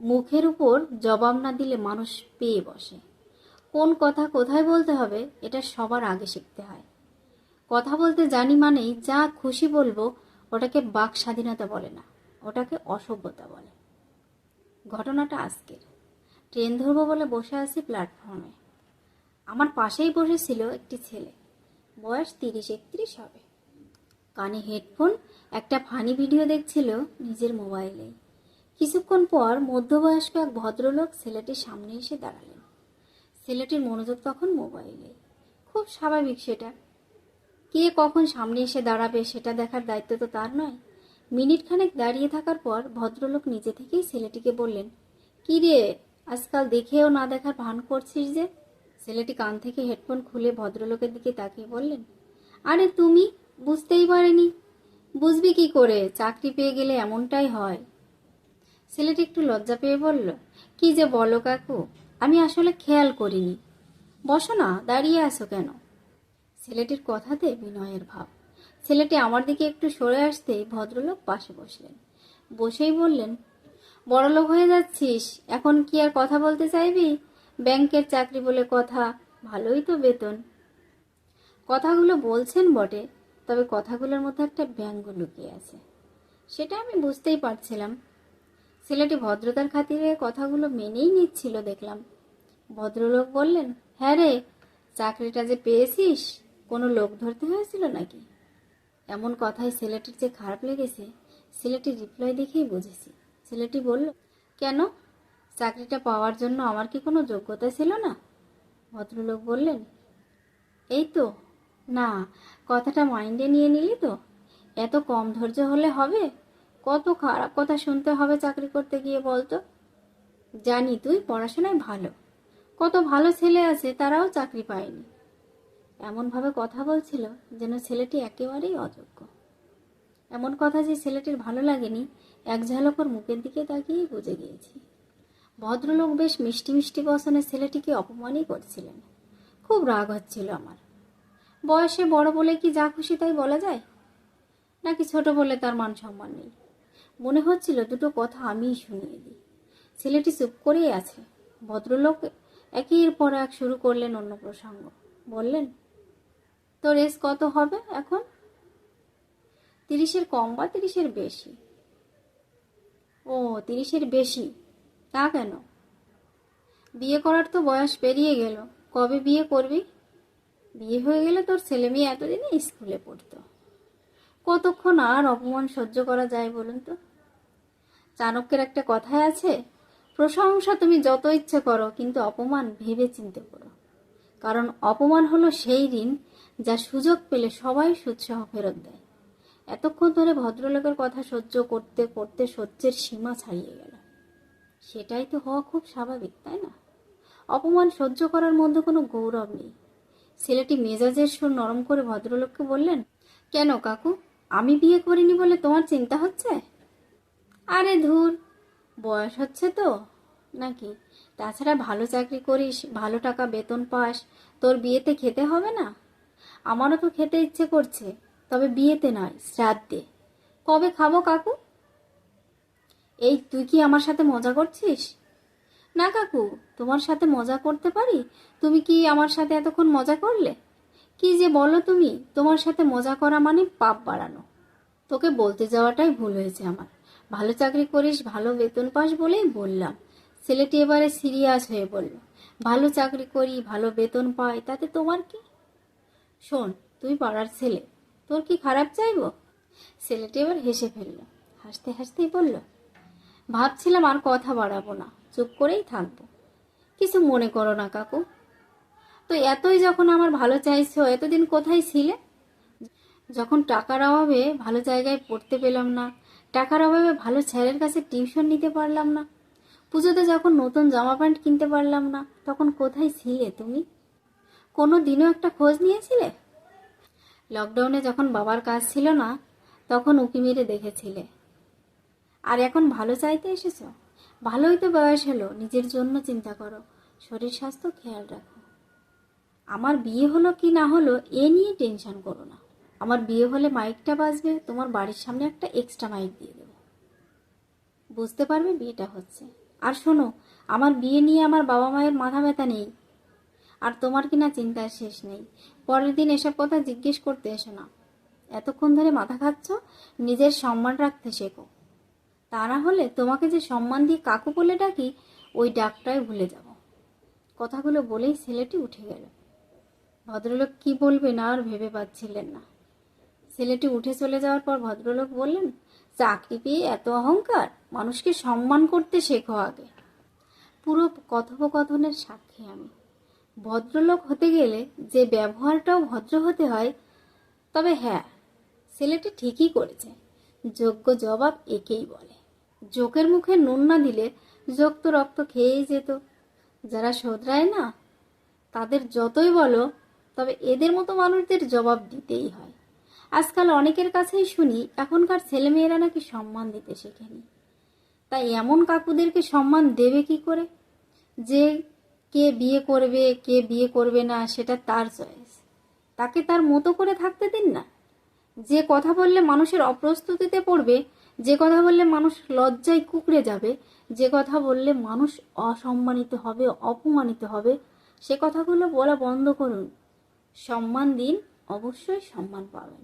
মুখের উপর জবাব না দিলে মানুষ পেয়ে বসে। কোন কথা কোথায় বলতে হবে, এটা সবার আগে শিখতে হয়। কথা বলতে জানি মানেই যা খুশি বলব, ওটাকে বাক স্বাধীনতা বলে না, ওটাকে অসভ্যতা বলে। ঘটনাটা আজকের। ট্রেন ধরবো বলে বসে আছি প্ল্যাটফর্মে। আমার পাশেই বসেছিল একটি ছেলে। বয়স তিরিশ একত্রিশ হবে। কানে হেডফোন, একটা ফানি ভিডিও দেখছিল নিজের মোবাইলে কিছুক্ষণ পর মধ্যবয়স্ক এক ভদ্রলোক ছেলেটির সামনে এসে দাঁড়ালেন। ছেলেটির মনোযোগ তখন মোবাইলে। খুব স্বাভাবিক সেটা। কে কখন সামনে এসে দাঁড়াবে সেটা দেখার দায়িত্ব তো তার নয়। মিনিট খানেক দাঁড়িয়ে থাকার পর ভদ্রলোক নিজে থেকেই ছেলেটিকে বললেন, কি রে, আজকাল দেখেও না দেখার ভান করছিস যে? ছেলেটি কান থেকে হেডফোন খুলে ভদ্রলোকের দিকে তাকিয়ে বললেন, আরে তুমি, বুঝতেই পারেনি। বুঝবি কি করে, চাকরি পেয়ে গেলে এমনটাই হয়। ছেলেটি একটু লজ্জা পেয়ে বলল, কি যে বলো কাকু, আমি আসলে খেয়াল করিনি। বসো না, দাঁড়িয়ে আছো কেন? ছেলেটির কথাতে বিনয়ের ভাব। ছেলেটি আমার দিকে একটু সরে আসতেই ভদ্রলোক পাশে বসলেন। বসেই বললেন, বড়লোক হয়ে যাচ্ছিস, এখন কি আর কথা বলতে চাইবি? ব্যাংকের চাকরি বলে কথা, ভালোই তো বেতন। কথাগুলো বলছেন বটে, তবে কথাগুলোর মধ্যে একটা ব্যঙ্গ লুকিয়ে আছে। সেটা আমি বুঝতেই পারছিলাম। ছেলেটি ভদ্রতার খাতিরে কথাগুলো মেনেই নিচ্ছিল, দেখলাম। ভদ্রলোক বললেন হ্যাঁ রে, চাকরিটা যে পেয়েছিস, কোনো লোক ধরতে হয়েছিল নাকি? এমন কথায় ছেলেটির যে খারাপ লেগেছে ছেলেটির রিপ্লাই দেখেই বুঝেছি। ছেলেটি বলল, কেন? চাকরিটা পাওয়ার জন্য আমার কি কোনো যোগ্যতা ছিল না? ভদ্রলোক বললেন, এই তো, না, কথাটা মাইন্ডে নিয়ে নিলি তো, এত কম ধৈর্য হলে হবে? কত খারাপ কথা শুনতে হবে চাকরি করতে গিয়ে বলতো? জানি তুই, পড়াশোনায় ভালো। কত ভালো ছেলে আছে তারাও চাকরি পায়নি। এমনভাবে কথা বলছিল যেন ছেলেটি একেবারেই অযোগ্য। এমন কথা যে ছেলেটির ভালো লাগেনি, এক ঝলক ওর মুখের দিকে তাকিয়েই বুঝে গিয়েছি। ভদ্রলোক বেশ মিষ্টি মিষ্টি বসনে ছেলেটিকে অপমানই করছিলেন। খুব রাগ হচ্ছিল আমার। বয়সে বড় বলে কি যা খুশি তাই বলা যায়? নাকি ছোট বলে তার মান সম্মান নেই? মনে হচ্ছিল দুটো কথা আমিই শুনিয়ে দিই। ছেলেটি চুপ করেই আছে। ভদ্রলোক একের পর এক শুরু করলেন অন্য প্রসঙ্গ। বললেন, তোর এজ কত হবে এখন? তিরিশের কম বা তিরিশের বেশি। ও, তিরিশের বেশি? তা কেন? বিয়ে করার তো বয়স পেরিয়ে গেল। কবে বিয়ে করবি? বিয়ে হয়ে গেলে তোর ছেলে মেয়ে এতদিনে স্কুলে পড়তো। কতক্ষণ আর অপমান সহ্য করা যায় বলুন তো? চাণক্যের একটা কথায় আছে, প্রশংসা তুমি যত ইচ্ছে করো, কিন্তু অপমান ভেবে চিনতে করো। কারণ অপমান হলো সেই ঋণ যা সুযোগ পেলে সবাই সুৎসাহ ফেরত দেয়। এতক্ষণ ধরে ভদ্রলোকের কথা সহ্য করতে করতে সহ্যের সীমা ছাড়িয়ে গেল। সেটাই তো হওয়া খুব স্বাভাবিক, তাই না? অপমান সহ্য করার মধ্যে কোনো গৌরব নেই। ছেলেটি মেজাজের সুর নরম করে ভদ্রলোককে বললেন, কেন কাকু? আমি বিয়ে করিনি বলে তোমার চিন্তা হচ্ছে? আরে ধুর, বয়স হচ্ছে তো, নাকি? তাছাড়া ভালো চাকরি করিস, ভালো টাকা বেতন পাস, তোর বিয়েতে খেতে হবে না? আমারও তো খেতে ইচ্ছে করছে, তবে বিয়েতে নয়, শ্রাদ্ধে। কবে খাব কাকু? এই তুই কি আমার সাথে মজা করছিস? না কাকু, তোমার সাথে মজা করতে পারি? তুমি কি আমার সাথে এতক্ষণ মজা করলে? কি যে বলো তুমি? তোমার সাথে মজা করা মানে পাপ বাড়ানো। তোকে বলতে যাওয়াটাই ভুল হয়েছে আমার। ভালো চাকরি করিস, ভালো বেতন পাস বলেই বললাম। ছেলেটি এবারে সিরিয়াস হয়ে বলল, ভালো চাকরি করি, ভালো বেতন পাই, তাতে তোমার কি? শোন, তুই পাড়ার ছেলে, তোর কি খারাপ চাইব? ছেলেটি এবার হেসে ফেলল, হাসতে হাসতেই বলল, ভাবছিলাম আর কথা বাড়াবো না, চুপ করেই থাকব। কিছু মনে করো না কাকু তো এতই যখন আমার ভালো চাইছো, এতদিন কোথায় ছিলে? যখন টাকার অভাবে ভালো জায়গায় পড়তে পেলাম না, টাকার অভাবে ভালো স্যারের কাছে টিউশন নিতে পারলাম না, পুজোতে যখন নতুন জামা প্যান্ট কিনতে পারলাম না, তখন কোথায় ছিলে তুমি? কোনো দিনও একটা খোঁজ নিয়েছিলে? লকডাউনে যখন বাবার কাজ ছিল না, তখন উকি মেরে দেখেছিলে। আর এখন ভালো চাইতে এসেছ? ভালোই তো বয়স হলো, নিজের জন্য চিন্তা করো, শরীর স্বাস্থ্য খেয়াল রাখো। আমার বিয়ে হলো কি না হলো, এ নিয়ে টেনশন করো না। আমার বিয়ে হলে মাইকটা বাজবে, তোমার বাড়ির সামনে একটা এক্সট্রা মাইক দিয়ে দেবো। বুঝতে পারবে? বিয়েটা হচ্ছে। আর শোনো, আমার বিয়ে নিয়ে আমার বাবা মায়ের মাথা ব্যথা নেই। আর তোমার কিনা চিন্তার শেষ নেই। পরের দিন এসব কথা জিজ্ঞেস করতে এসো না। এতক্ষণ ধরে মাথা খাচ্ছ, নিজের সম্মান রাখতে শেখো। তা না হলে তোমাকে যে সম্মান দিয়ে কাকু বলে ডাকি, ওই ডাকটাই ভুলে যাব। কথাগুলো বলেই ছেলেটি উঠে গেল। ভদ্রলোক কি বলবেন আর ভেবে পাচ্ছিলেন না। ছেলেটি উঠে চলে যাওয়ার পর ভদ্রলোক বললেন, চাকরি পেয়ে এত অহংকার? মানুষকে সম্মান করতে শেখো আগে। পুরো কথোপকথনের সাক্ষী আমি। ভদ্রলোক হতে গেলে যে ব্যবহারটাও ভদ্র হতে হয়, তবে হ্যাঁ ছেলেটি ঠিকই করেছে। যোগ্য জবাব একেই বলে। জোকের মুখে নুন না দিলে যোগ তো রক্ত খেয়েই যেত। যারা শোধরায় না, তাদের যতই বলো তবে এদের মতো মানুষদের জবাব দিতেই হয়। আজকাল অনেকের কাছেই শুনি, এখনকার ছেলেমেয়েরা নাকি সম্মান দিতে শেখেনি। তাই এমন কাকুদেরকে সম্মান দেবে কি করে? যে কে বিয়ে করবে, কে বিয়ে করবে না, সেটা তার চয়েস। তাকে তার মতো করে থাকতে দিন না। যে কথা বললে মানুষের অপ্রস্তুতিতে পড়বে, যে কথা বললে মানুষ লজ্জায় কুকড়ে যাবে, যে কথা বললে মানুষ অসম্মানিত হবে, অপমানিত হবে, সে কথাগুলো বলা বন্ধ করুন। সম্মান দিন অবশ্যই সম্মান পাবেন।